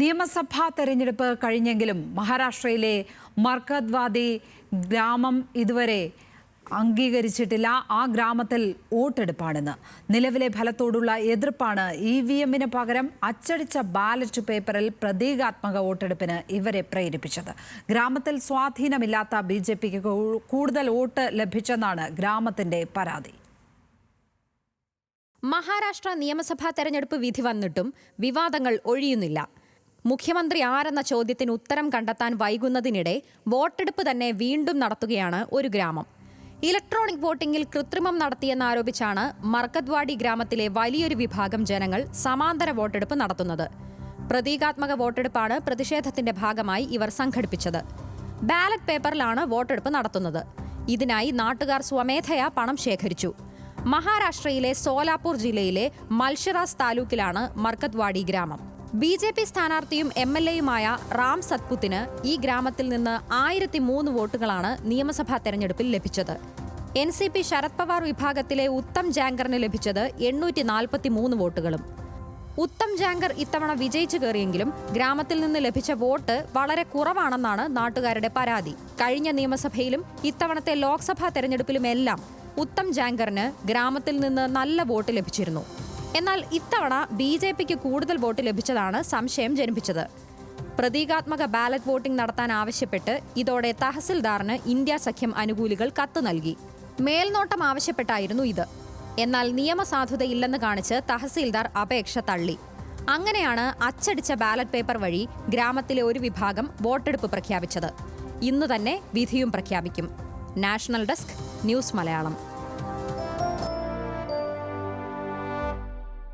നിയമസഭാ തെരഞ്ഞെടുപ്പ് കഴിഞ്ഞെങ്കിലും മഹാരാഷ്ട്രയിലെ മർക്കദ്വാദി ഗ്രാമം ഇതുവരെ അംഗീകരിച്ചിട്ടില്ല. ആ ഗ്രാമത്തിൽ വോട്ടെടുപ്പാണെന്ന്. നിലവിലെ ഫലത്തോടുള്ള എതിർപ്പാണ് ഇ വി എമ്മിന് പകരം അച്ചടിച്ച ബാലറ്റ് പേപ്പറിൽ പ്രതീകാത്മക വോട്ടെടുപ്പിന് ഇവരെ പ്രേരിപ്പിച്ചത്. ഗ്രാമത്തിൽ സ്വാധീനമില്ലാത്ത ബി ജെ പിക്ക് കൂടുതൽ വോട്ട് ലഭിച്ചെന്നാണ് ഗ്രാമത്തിന്റെ പരാതി. മഹാരാഷ്ട്ര നിയമസഭാ തെരഞ്ഞെടുപ്പ് വിധി വന്നിട്ടും വിവാദങ്ങൾ ഒഴിയുന്നില്ല. മുഖ്യമന്ത്രി ആരെന്ന ചോദ്യത്തിന് ഉത്തരം കണ്ടെത്താൻ വൈകുന്നതിനിടെ വോട്ടെടുപ്പ് തന്നെ വീണ്ടും നടത്തുകയാണ് ഒരു ഗ്രാമം. ഇലക്ട്രോണിക് വോട്ടിംഗിൽ കൃത്രിമം നടത്തിയെന്നാരോപിച്ചാണ് മർക്കദ്വാടി ഗ്രാമത്തിലെ വലിയൊരു വിഭാഗം ജനങ്ങൾ സമാന്തര വോട്ടെടുപ്പ് നടത്തുന്നത്. പ്രതീകാത്മക വോട്ടെടുപ്പാണ് പ്രതിഷേധത്തിന്റെ ഭാഗമായി ഇവർ സംഘടിപ്പിച്ചത്. ബാലറ്റ് പേപ്പറിലാണ് വോട്ടെടുപ്പ് നടത്തുന്നത്. ഇതിനായി നാട്ടുകാർ സ്വമേധയാ പണം ശേഖരിച്ചു. മഹാരാഷ്ട്രയിലെ സോലാപൂർ ജില്ലയിലെ മത്സറാസ് താലൂക്കിലാണ് മർക്കത്വാടി ഗ്രാമം. ബി ജെ പി സ്ഥാനാർത്ഥിയും എം എൽ എയുമായ റാം സത്പുത്തിന് ഈ ഗ്രാമത്തിൽ നിന്ന് ആയിരത്തി മൂന്ന് വോട്ടുകളാണ് നിയമസഭാ തെരഞ്ഞെടുപ്പിൽ ലഭിച്ചത്. N C P Sharad Pawar വിഭാഗത്തിലെ ഉത്തം ജാങ്കറിന് ലഭിച്ചത് എണ്ണൂറ്റി നാൽപ്പത്തി മൂന്ന് വോട്ടുകളും. ഉത്തം ജാങ്കർ ഇത്തവണ വിജയിച്ചു കയറിയെങ്കിലും ഗ്രാമത്തിൽ നിന്ന് ലഭിച്ച വോട്ട് വളരെ കുറവാണെന്നാണ് നാട്ടുകാരുടെ പരാതി. കഴിഞ്ഞ നിയമസഭയിലും ഇത്തവണത്തെ ലോക്സഭാ തെരഞ്ഞെടുപ്പിലുമെല്ലാം ഉത്തം ജാങ്കറിന് ഗ്രാമത്തിൽ നിന്ന് നല്ല വോട്ട് ലഭിച്ചിരുന്നു. എന്നാൽ ഇത്തവണ ബി ജെ പിക്ക് കൂടുതൽ വോട്ട് ലഭിച്ചതാണ് സംശയം ജനിപ്പിച്ചത്. പ്രതീകാത്മക ബാലറ്റ് വോട്ടിംഗ് നടത്താൻ ആവശ്യപ്പെട്ട് ഇതോടെ തഹസിൽദാറിന് ഇന്ത്യ സഖ്യം അനുകൂലികൾ കത്ത് നൽകി. മേൽനോട്ടം ആവശ്യപ്പെട്ടായിരുന്നു ഇത്. എന്നാൽ നിയമസാധുതയില്ലെന്ന് കാണിച്ച് തഹസിൽദാർ അപേക്ഷ തള്ളി. അങ്ങനെയാണ് അച്ചടിച്ച ബാലറ്റ് പേപ്പർ വഴി ഗ്രാമത്തിലെ ഒരു വിഭാഗം വോട്ടെടുപ്പ് പ്രഖ്യാപിച്ചത്. ഇന്ന് തന്നെ വിധിയും പ്രഖ്യാപിക്കും. National desk news Malayalam.